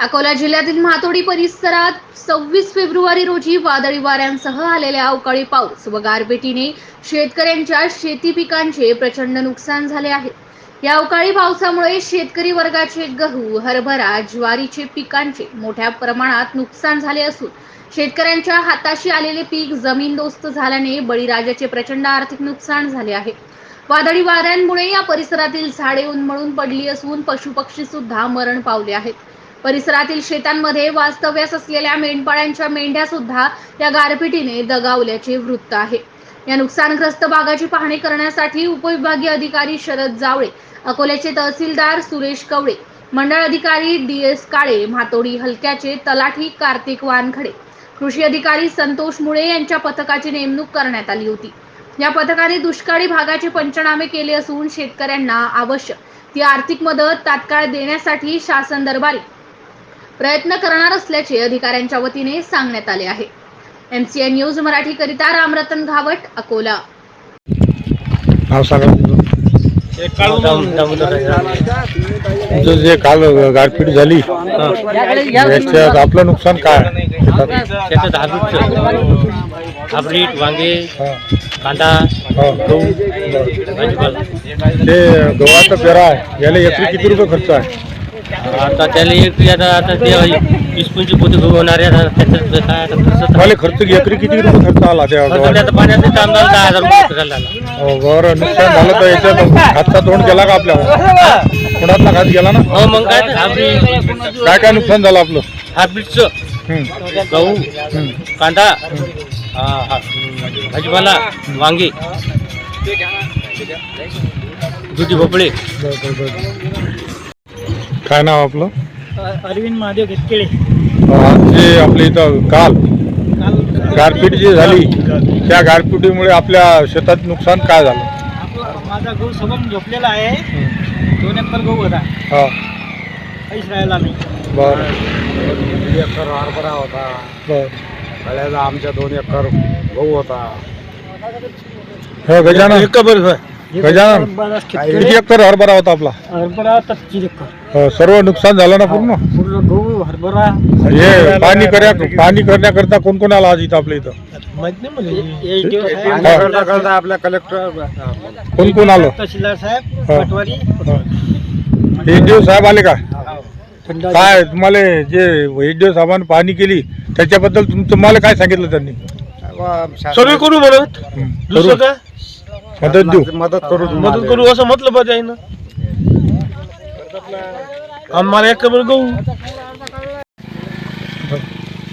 अकोला जिल्ह्यातील म्हातोडी परिसरात सव्वीस फेब्रुवारी रोजी वादळी वाऱ्यांसह आलेल्या अवकाळी पाऊस व गारपिटीने शेतकऱ्यांच्या शेती पिकांचे प्रचंड नुकसान झाले आहे. या अवकाळी पावसामुळे शेतकरी वर्गाचे गहू हरभरा ज्वारीचे पिकांचे मोठ्या प्रमाणात नुकसान झाले असून शेतकऱ्यांच्या हाताशी आलेले पीक जमीनदोस्त झाल्याने बळीराजाचे प्रचंड आर्थिक नुकसान झाले आहे. वादळी वाऱ्यांमुळे या परिसरातील झाडे उन्मळून पडली असून पशुपक्षी सुद्धा मरण पावले आहेत. परिसरातील शेतांमध्ये वास्तव्यास असलेल्या मेंढपाळांच्या मेंढ्या सुद्धा या गारपिटीने दगावल्याचे वृत्त आहे. या नुकसानग्रस्त भागाची पाहणी करण्यासाठी उपविभागीय अधिकारी शरद जावळे अकोल्याचे तहसीलदार सुरेश कवळे मंडळ अधिकारी डी एस काळे म्हातोडी हलक्याचे तलाठी कार्तिक वानखडे कृषी अधिकारी संतोष मुळे यांच्या पथकाची नेमणूक करण्यात आली होती. या पथकाने दुष्काळी भागाचे पंचनामे केले असून शेतकऱ्यांना आवश्यक ती आर्थिक मदत तात्काळ देण्यासाठी शासन दरबारी प्रयत्न करणार असल्याचे अधिकाऱ्यांच्या वतीने सांगण्यात आले आहे. एमसीएन न्यूज मराठी करिता रामरतन घावट अकोला. जे काल गारपीट झाली याच्यात आपलं नुकसान काय? शेतात? शेतात हाबीट हाबरीट वांगे कांदा हा. गहू भाजीपाला. ते गव्हाचं पेरा आहे याला एकरी किती रुपये खर्च आहे? आता त्याला एक आता आता ते वीस पंचवीस पोते होणार आहे आता त्याच्यात काय आता खर्च तर- तुम्हाला खर्च किती किती रुपये खर्च आला त्या आता? त्यात पाण्याचं काम झालं दहा हजार रुपये खर्च झाला बरं नुकसान झालं तर याच्यात हातचा तोंड गेला का आपल्या कोणातला हात गेला ना? हो मग काय? काय काय नुकसान झालं आपलं? हं, गहू. कांदा. हा, हा, भाजीपाला. वांगे. दुधी भोपळे. काय नाव आपलं? अरविंद महादेव घेतकेळे. आज जे आपल्या इथं काल गारपीट जी झाली त्या गारपिटीमुळे आपल्या शेतात नुकसान काय झालं? माझा गहू सबम झोपलेला आहे. दोन एकर गहू होता. हा. काहीच राहिला नाही. बरं. एकर हरभरा होता. बरं. कळ्याला आमच्या दोन एकर गहू होता. हो गजानन. गजानन किती एकर हरभरा होता आपला. हरभरा तपची एकर. हो, सर्व नुकसान झालं ना पूर्ण? पूर्ण गहू हरभरा. हे पाणी करण्या पाणी करण्याकरता कोण कोण आला आज इथं आपल्या इथं? माहीत नाही मला. एक दिवस आहे. हा. करता करता आपल्या कलेक्टर कोण कोण आलं? तहसीलदार साहेब हा. पटवारी. एचडीओ साहेब आले का? काय तुम्हाला जे एचडीओ साहेबांनी पाहणी केली त्याच्याबद्दल तुम तुम्हाला काय सांगितलं त्यांनी? सर्वे करू म्हणत? दुसरं करू. मदत देऊ. मदत करू मदत. करू असं म्हटलं पाहिजे आहे ना. आम्हाला एक कबर गहू.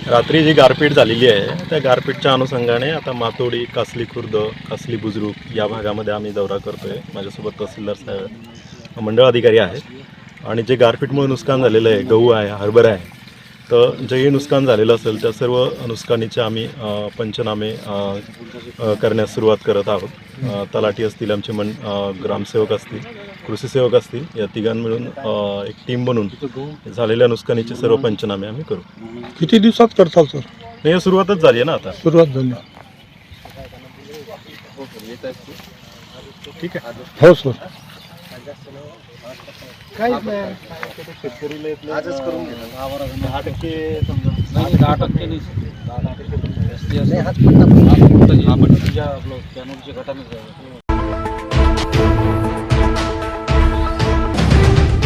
रात्री जी गारपीट झालेली आहे त्या गारपीटच्या अनुषंगाने आता मातोडी कासली खुर्द कासली बुजुर्ग या भागामध्ये आम्ही दौरा करतोय. माझ्यासोबत तहसीलदार साहेब मंडळ अधिकारी आहेत. आणि जे गारपीटमुळे नुकसान झालेलं आहे गहू आहे हरभरा आहे तर जेही नुकसान झालेलं असेल त्या सर्व नुकसानीचे आम्ही पंचनामे करण्यास सुरुवात करत आहोत. तलाठी असतील आमचे मन ग्रामसेवक असतील कृषी सेवक असतील या तिघां मिळून एक टीम बनवून झालेल्या नुकसानीचे सर्व पंचनामे आम्ही करू. किती दिवसात करताल सर? नाही हे सुरुवातच झाली आहे ना आता. सुरुवात झाली. ठीक आहे. हो सर. दहा टक्के दहा टक्के